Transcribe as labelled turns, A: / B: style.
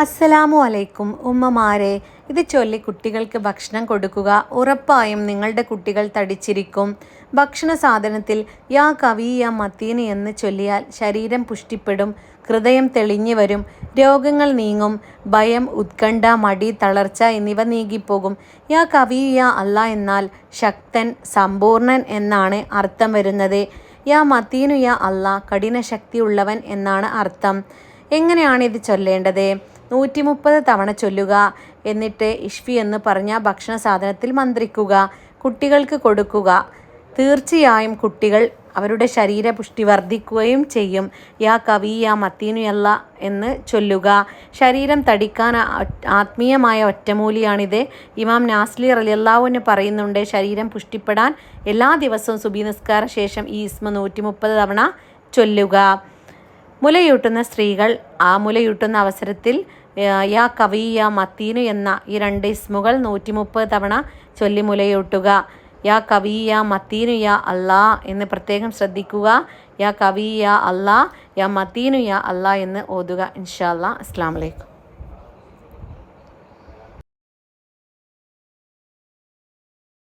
A: അസ്സലാമു അലൈക്കും. ഉമ്മമാരെ ഇത് ചൊല്ലി കുട്ടികൾക്ക് ഭക്ഷണം കൊടുക്കുക. ഉറപ്പായും നിങ്ങളുടെ കുട്ടികൾ തടിച്ചിരിക്കും. ഭക്ഷണ സാധനത്തിൽ യാ കവി യാ മത്തീന് എന്ന് ചൊല്ലിയാൽ ശരീരം പുഷ്ടിപ്പെടും ഹൃദയം തെളിഞ്ഞു വരും രോഗങ്ങൾ നീങ്ങും ഭയം ഉത്കണ്ഠ മടി തളർച്ച എന്നിവ നീങ്ങിപ്പോകും. യാ കവി യാ അല്ല എന്നാൽ ശക്തൻ സമ്പൂർണൻ എന്നാണ് അർത്ഥം വരുന്നത്. യാ മത്തീനു യാ അല്ല കഠിന ശക്തിയുള്ളവൻ എന്നാണ് അർത്ഥം. എങ്ങനെയാണ് ഇത് ചൊല്ലേണ്ടത്? നൂറ്റി മുപ്പത് തവണ ചൊല്ലുക. എന്നിട്ട് ഇഷ്ഫി എന്ന് പറഞ്ഞ ഭക്ഷണ സാധനത്തിൽ മന്ത്രിക്കുക. കുട്ടികൾക്ക് കൊടുക്കുക. തീർച്ചയായും കുട്ടികൾ അവരുടെ ശരീരപുഷ്ടി വർദ്ധിക്കുകയും ചെയ്യും. യാ കവി യാ മത്തീനുയല്ല എന്ന് ചൊല്ലുക. ശരീരം തടിക്കാൻ ആത്മീയമായ ഒറ്റമൂലിയാണിത്. ഇമാം നാസ്ലി റലിയല്ലാവുന്ന് പറയുന്നുണ്ട് ശരീരം പുഷ്ടിപ്പെടാൻ എല്ലാ ദിവസവും സുബി നിസ്കാര ശേഷം ഈ ഇസ്മ നൂറ്റി മുപ്പത് തവണ ചൊല്ലുക. മുലയൂട്ടുന്ന സ്ത്രീകൾ ആ മുലയൂട്ടുന്ന അവസരത്തിൽ യാ കവി യാ മത്തീനു എന്ന ഈ രണ്ട് ഇസ്മുകൾ നൂറ്റി മുപ്പത് തവണ ചൊല്ലി മുലയൂട്ടുക. യാ കവി യാ മത്തീനു യാ അല്ലാ എന്ന് പ്രത്യേകം ശ്രദ്ധിക്കുക. യാ കവി യാ അല്ലാ യാ മത്തീനു യാ അല്ലാ എന്ന് ഓതുക. ഇൻഷാ അല്ലാ അസ്സാം വലൈക്കും